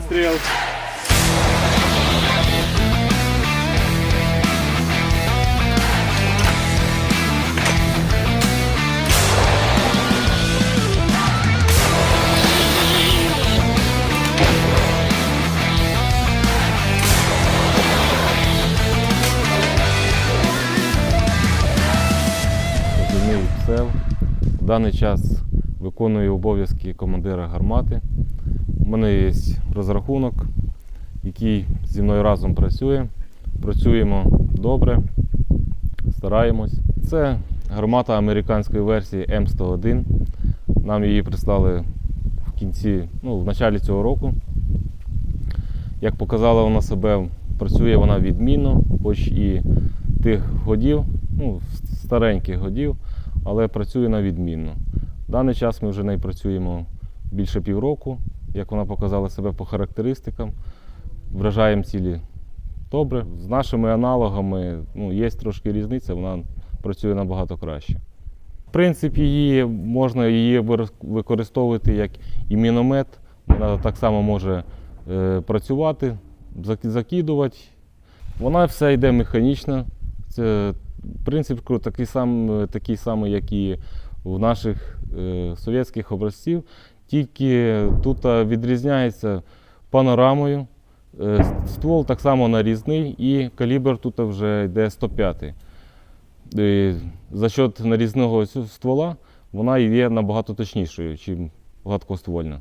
Постріл. В даний час виконую обов'язки командира гармати. У мене є розрахунок, який зі мною разом працює. Працюємо добре, стараємось. Це гармата американської версії М101. Нам її прислали в кінці, ну, в началі цього року. Як показала вона себе, працює вона відмінно, хоч і тих годів, ну, стареньких годів, але працює на відмінно. В даний час ми вже нею працюємо більше півроку. Як вона показала себе по характеристикам, вражаємо цілі добре. З нашими аналогами ну, є трошки різниця, вона працює набагато краще. В принципі, її можна її використовувати як і міномет. Вона так само може е, працювати, закидувати. Вона все йде механічно. Це принцип такий, сам, такий самий, як і в наших е, совєтських образців, тільки тут відрізняється панорамою. Е, Ствол так само нарізний і калібр тут вже йде 105. Е, За счет нарізного ствола вона є набагато точнішою, ніж гладкоствольна.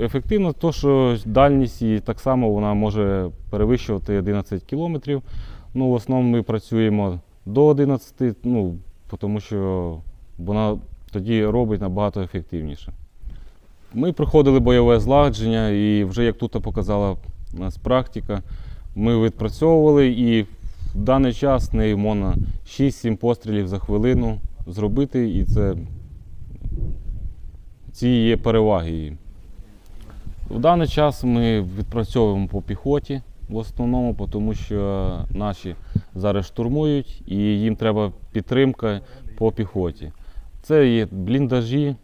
Ефективно, то, що дальність так само вона може перевищувати 11 кілометрів. Ну, в основному ми працюємо до 11, ну, тому що вона тоді робить набагато ефективніше. Ми проходили бойове злагодження, і вже як тут показала нас практика, ми відпрацьовували і в даний час нею можна 6-7 пострілів за хвилину зробити, і це ці є переваги. В даний час ми відпрацьовуємо по піхоті в основному, тому що наші зараз штурмують і їм треба підтримка по піхоті. Це є бліндажі,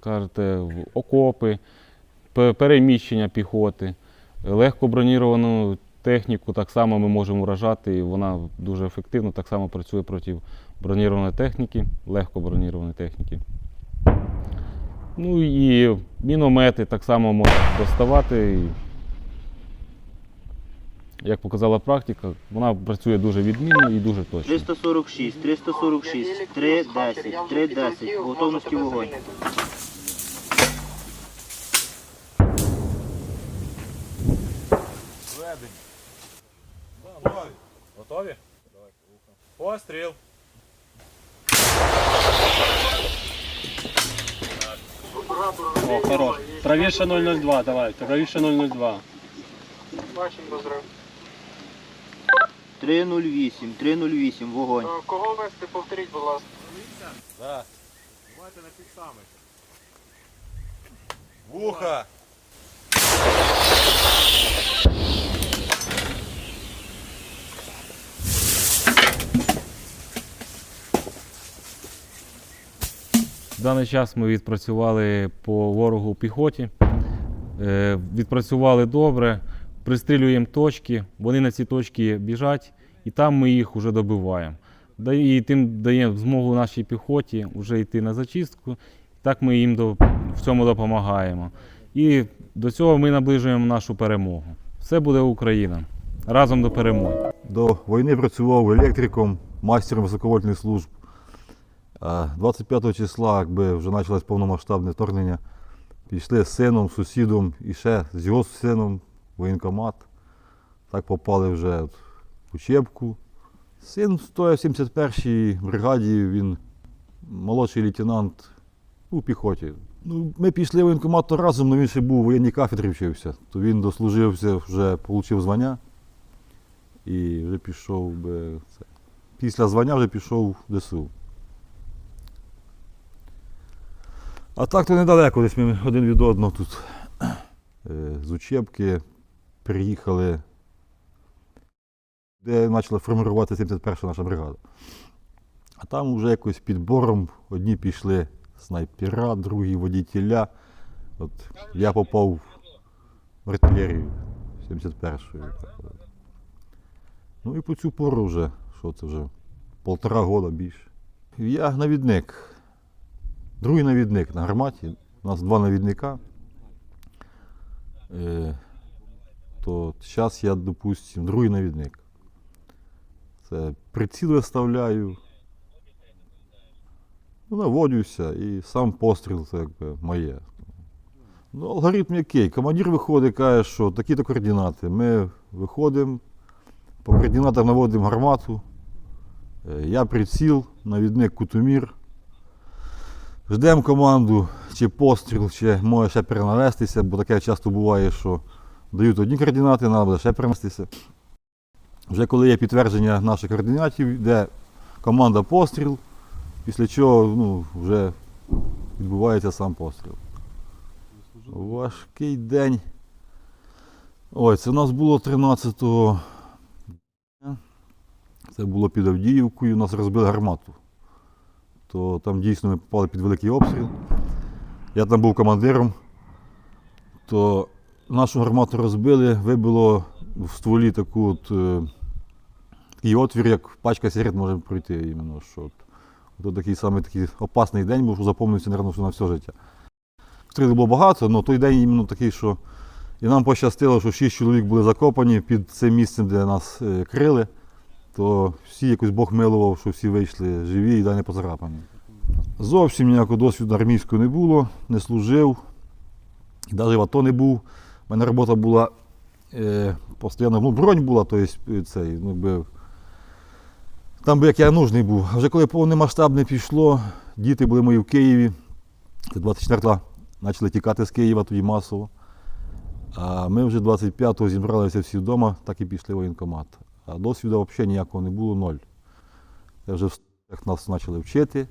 кажете, окопи, переміщення піхоти, легко броніровану техніку так само ми можемо вражати, і вона дуже ефективно так само працює проти бронірованої техніки, легко бронірованої техніки. Ну і міномети так само можна доставати. Як показала практика, вона працює дуже відмінно і дуже точно. 346, 346, 310, 310, в готовності вогонь. Готові? Постріл. О, хорош. Правіше 002, давай. Правіше 002. 308, 308, вогонь. Кого вести, повторіть, будь ласка. Да. Давайте на тих самих. Вуха. В даний час ми відпрацювали по ворогу піхоті. Е, Відпрацювали добре, пристрілюємо точки, вони на ці точки біжать, і там ми їх вже добиваємо. І тим даємо змогу нашій піхоті вже йти на зачистку. Так ми їм в цьому допомагаємо. І до цього ми наближуємо нашу перемогу. Все буде Україна. Разом до перемоги. До війни працював електриком, майстером високовольтних служб. А 25 числа, якби вже почалось повномасштабне вторгнення, пішли з сином, сусідом і ще з його сином воєнкомат. Так попали вже в учебку. Син стояв 71-й бригаді, він молодший лейтенант у піхоті. Ну, ми пішли в воєнкомат разом, але він ще був в воєнній кафедрі вчився. То він дослужився, вже отримав звання і вже пішов би це. Після звання вже пішов в ДСУ. А так то недалеко, десь ми один від одного тут е, з учебки приїхали, де почала формувати 71 наша бригада. А там вже якось підбором одні пішли снайпера, другі водітеля. От я попав в артилерію 71-ї. Ну і по цю пору вже, що це вже, полтора года більше. Я навідник. Другий навідник на гарматі. У нас два навідника. То зараз я, допустим, другий навідник. Це приціл виставляю, ну, наводюся і сам постріл це якби моє. Ну, алгоритм який? Командир виходить, каже, що такі-то координати. Ми виходимо, по координатам наводимо гармату. Е, Я приціл, навідник кутумір. Ждемо команду, чи постріл, чи може ще перенавестися, бо таке часто буває, що дають одні координати, треба буде ще перенестися. Вже коли є підтвердження наших координатів, йде команда постріл, після чого ну, вже відбувається сам постріл. Важкий день. Ой, це у нас було 13-го. Це було під Авдіївкою, у нас розбили гармату. То там дійсно ми попали під великий обстріл. Я там був командиром, то нашу гармату розбили, вибило в стволі таку от, е, такий отвір, як пачка сигарет може пройти. Іменно, що от. Це такий самий такий опасний день, що запомнився, мабуть, на все життя. Стріли було багато, але той день іменно такий, що і нам пощастило, що шість чоловік були закопані під цим місцем, де нас е, крили, то всі якось Бог милував, що всі вийшли живі і не поцарапані. Зовсім ніякого досвіду армійського не було, не служив, навіть в АТО не був. У мене робота була е, постійно, ну, бронь була, то есть, е, цей, ну, якби, там би як я нужний був. А вже коли повномасштабне пішло, діти були мої в Києві, 24-та, почали тікати з Києва тоді масово. А ми вже 25-го зібралися всі вдома, так і пішли в воєнкомат. А досвіду взагалі ніякого не було, ноль. Це вже в Стах нас почали вчити,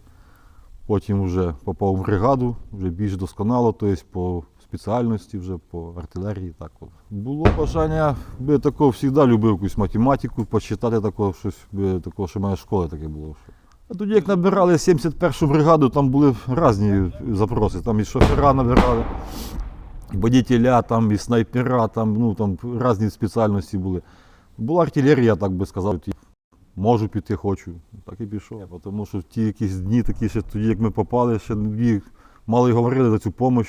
потім вже попав в бригаду, вже більш досконало, тобто по спеціальності, вже по артилерії. Так от. Було бажання, би такого завжди любив якусь математику, почитати такого, щось би такого, що в мене в таке було. А тоді, як набирали 71-ту бригаду, там були різні запроси. Там і шофера набирали, і водителя, там, і снайпера, там, ну, там різні спеціальності були. Була артилерія, так би сказав. Можу піти, хочу. Так і пішов. Тому що в ті якісь дні, такі ще тоді, як ми попали, ще мало й говорили за цю допомогу,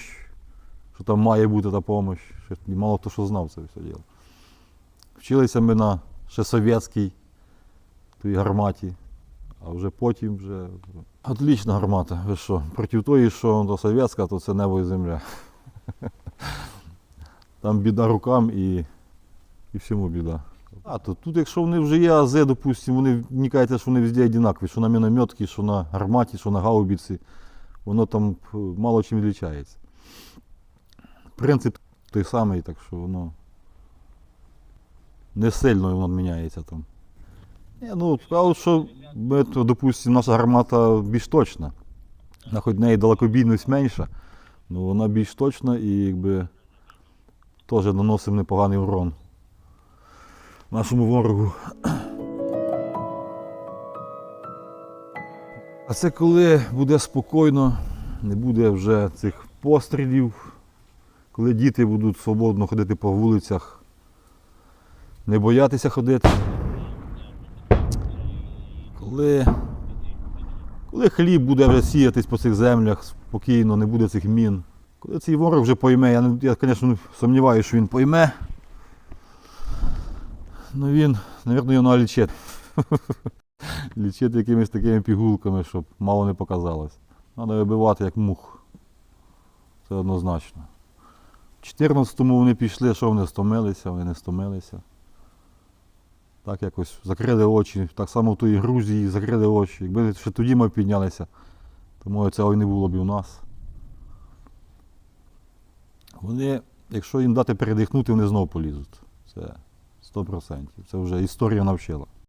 що там має бути та допомога. Ще мало хто що знав це все діло. Вчилися ми на ще совєтській тій гарматі, а вже потім вже. Отлічна гармата. Ви що? Проти тої, що то совєтська, то це небо і земля. Там біда рукам і, і всьому біда. А, то тут, якщо вони вже є АЗ, допустимо, вони мені що вони везде однакові, що на мінометці, що на гарматі, що на гаубіці, воно там мало чим відрізняється. Принцип той самий, так що воно не сильно воно міняється там. Ні, ну, справа, що допустимо, наша гармата більш точна. На хоч в неї далекобійність менша, але вона більш точна і якби теж наносить непоганий урон нашому ворогу. А це коли буде спокійно, не буде вже цих пострілів, коли діти будуть свободно ходити по вулицях, не боятися ходити. Коли, коли хліб буде вже сіятись по цих землях спокійно, не буде цих мін. Коли цей ворог вже пойме, я, я звісно, сумніваюся, що він пойме. Ну він, мабуть, його треба лічити. лічити якимись такими пігулками, щоб мало не показалось. Треба вибивати як мух. Це однозначно. В 14-му вони пішли, що вони стомилися, вони не стомилися. Так якось закрили очі. Так само в тій Грузії закрили очі. Якби ще тоді ми піднялися, то може цього і не було б у нас. Вони, якщо їм дати передихнути, вони знову полізуть. Це 100%. Це вже історія навчила.